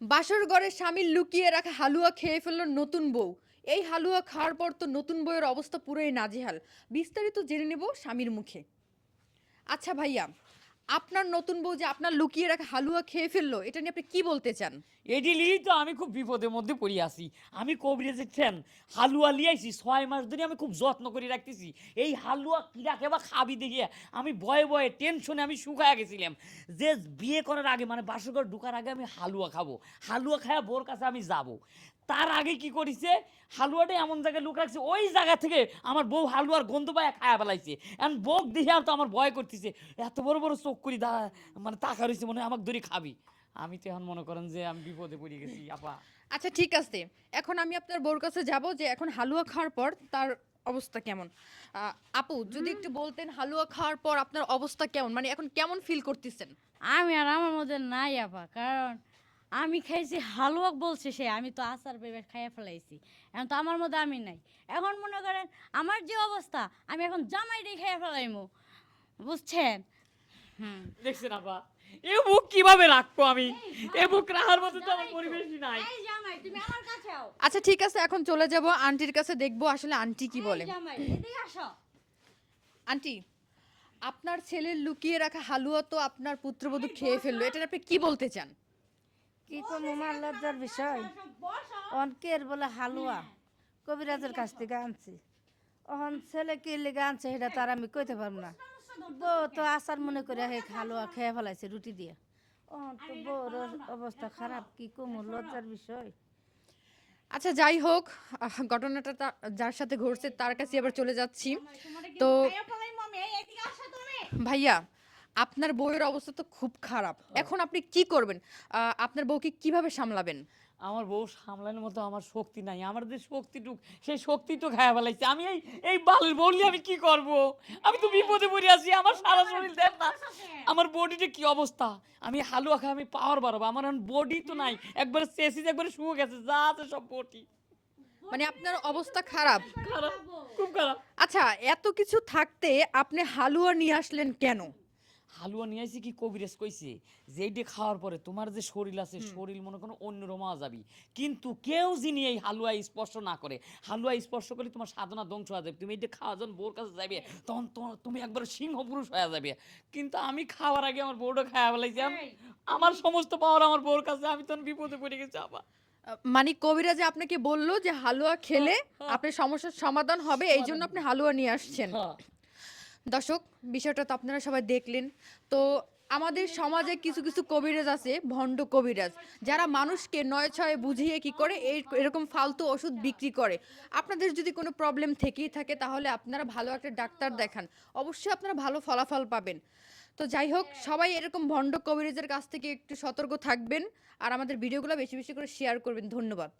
বাসর ঘরে স্বামীর লুকিয়ে রাখা হালুয়া খেয়ে ফেলল নতুন বউ। এই হালুয়া খাওয়ার পর তো নতুন বউয়ের অবস্থা পুরোই নাজেহাল। বিস্তারিত জেনে নেব স্বামীর মুখে। আচ্ছা ভাইয়া আপনার নতুন বউ যে আপনার লুকিয়ে রাখা হালুয়া খেয়ে ফেলল, এটা নিয়ে আপনি কি বলতে চান? এটি তো আমি খুব বিপদের মধ্যে পড়ি আছি। আমি কবিরাজের ঠেন হালুয়া লিয়াইছি ছয় মাস ধরে আমি খুব যত্ন করে রাখতেছি। এই হালুয়া কিরা কেবা খাবি দেখিয়ে আমি ভয়ে ভয়ে টেনশনে আমি শুকায়া গেছিলাম। যে বিয়ে করার আগে মানে বাসরঘর ঢুকার আগে আমি হালুয়া খাব। হালুয়া খায়া বোর কাছে আমি যাব। তার আগে কি করেছে? হালুয়াটা এমন জায়গায় লুক রাখছে ওই জায়গা থেকে আমার বউ হালুয়ার গন্ধ পায় খায়া ফেলাইছে। এখন বউ দেখে আর তো আমার ভয় করতেছে। এত বড় বড় চোখ করি দা মানে তাকা রয়েছে মনে হয় আমাকে ধরে খাবি। আমি তো এখন মনে করেন যে আমি বিপদে পড়ে গেছি আপা। আচ্ছা ঠিক আছে। এখন আমি আপনার বউর কাছে যাব যে এখন হালুয়া খাওয়ার পর তার অবস্থা কেমন? আপু যদি একটু বলতেন হালুয়া খাওয়ার পর আপনার অবস্থা কেমন? মানে এখন কেমন ফিল করতেছেন? আমি আর আমার মধ্যে নাই আপা কারণ আমি খাইছি হালুয়া বলছে সে আমি তো আচার পেঁপে খাইয়া ফেলাইছি। এখন তো আমার মধ্যে আমি নাই। এখন মনে করেন আমার যে অবস্থা আমি এখন জামাই জামাইটাই খাইয়া ফেলাইমু। বুঝছেন? দেখছেন আপা? এ বুক কীভাবে রাখব আমি? এ বুক রাখার মতো তো আমার পরিবেশই নাই। এই জামাই তুমি আমার কাছে আও। আচ্ছা ঠিক আছে এখন চলে যাব। আন্টির কাছে দেখব আসলে আন্টি কি বলে। এই জামাই এদিকে আসো। আন্টি আপনার ছেলের লুকিয়ে রাখা হালুয়া তো আপনার পুত্রবধূ খেয়ে ফেলল। এটা আপনি কি বলতে চান? কি কম আমার লজ্জার বিষয় অনকের বলে হালুয়া কবিরাজের কাছ থেকে আনছি অহন ছেলে কি লেগে আনছে সেটা তার আমি কইতে পারব না বউ তো আচার মনে করে হে হালুয়া খেয়ে ফেলাইছে রুটি দিয়ে অহন তো বউর অবস্থা খারাপ কি কম লজ্জার বিষয় আচ্ছা যাই হোক ঘটনাটা তা- যার সাথে ঘটছে তার কাছে আবার চলে যাচ্ছি তো ভাইয়া আপনার বউয়ের অবস্থা তো খুব খারাপ। এখন আপনি কি করবেন? আপনার বউকে কীভাবে সামলাবেন? আমার বউ সামলানোর মতো আমার শক্তি নাই। আমার যে শক্তিটুক সেই শক্তি তো খায়া ফেলাইছে। আমি এই এই বালের বললি আমি কি করব? আমি তো বিপদে পড়ে আছি। আমার সারা শরীর দেখ না। আমার বডিতে কি অবস্থা? আমি হালুয়া খাই আমি পাওয়ার বাড়াবো। আমার এখন বডি তো নাই। একবারে চেসিস একবারে শুয়ে গেছে। যা আছে সব বডি। মানে আপনার অবস্থা খারাপ। খারাপ খুব খারাপ। আচ্ছা এত কিছু থাকতে আপনি হালুয়া নিয়ে আসলেন কেন? হালুয়া নিয়ে আসি কি কবিরাজ কইছে যে এইটা খাওয়ার পরে তোমার যে শরীর আছে শরীর মনে করো অন্য রমা যাবি। কিন্তু কেউ যিনি এই হালুয়া স্পর্শ না করে হালুয়া স্পর্শ করলে তোমার সাধনা ধ্বংস হয়ে যাবে। তুমি এইটা খাওয়া যখন বোর কাছে যাবে তখন তুমি একবার সিংহ পুরুষ হয়ে যাবে। কিন্তু আমি খাওয়ার আগে আমার বউটা খাওয়া ফেলাইছি আমার সমস্ত পাওয়ার আমার বউর কাছে আমি তখন বিপদে পড়ে গেছি আবার মানে কবিরা যে আপনাকে বলল যে হালুয়া খেলে আপনার সমস্যার সমাধান হবে এই জন্য আপনি হালুয়া নিয়ে আসছেন। হ্যাঁ। দর্শক, বিষয়টা তো আপনারা সবাই দেখলেন। তো আমাদের সমাজে কিছু কিছু কবিরাজ আছে, ভণ্ড কবিরাজ। যারা মানুষকে নয় ছয় বুঝিয়ে কি করে, এই এরকম ফালতু ওষুধ বিক্রি করে। আপনাদের যদি কোনো প্রবলেম থেকেই থাকে, তাহলে আপনারা ভালো একটা ডাক্তার দেখান। অবশ্যই আপনারা ভালো ফলাফল পাবেন। তো যাই হোক, সবাই এরকম ভণ্ড কবিরাজের কাছ থেকে একটু সতর্ক থাকবেন। আর আমাদের ভিডিওগুলো বেশি বেশি করে শেয়ার করবেন। ধন্যবাদ।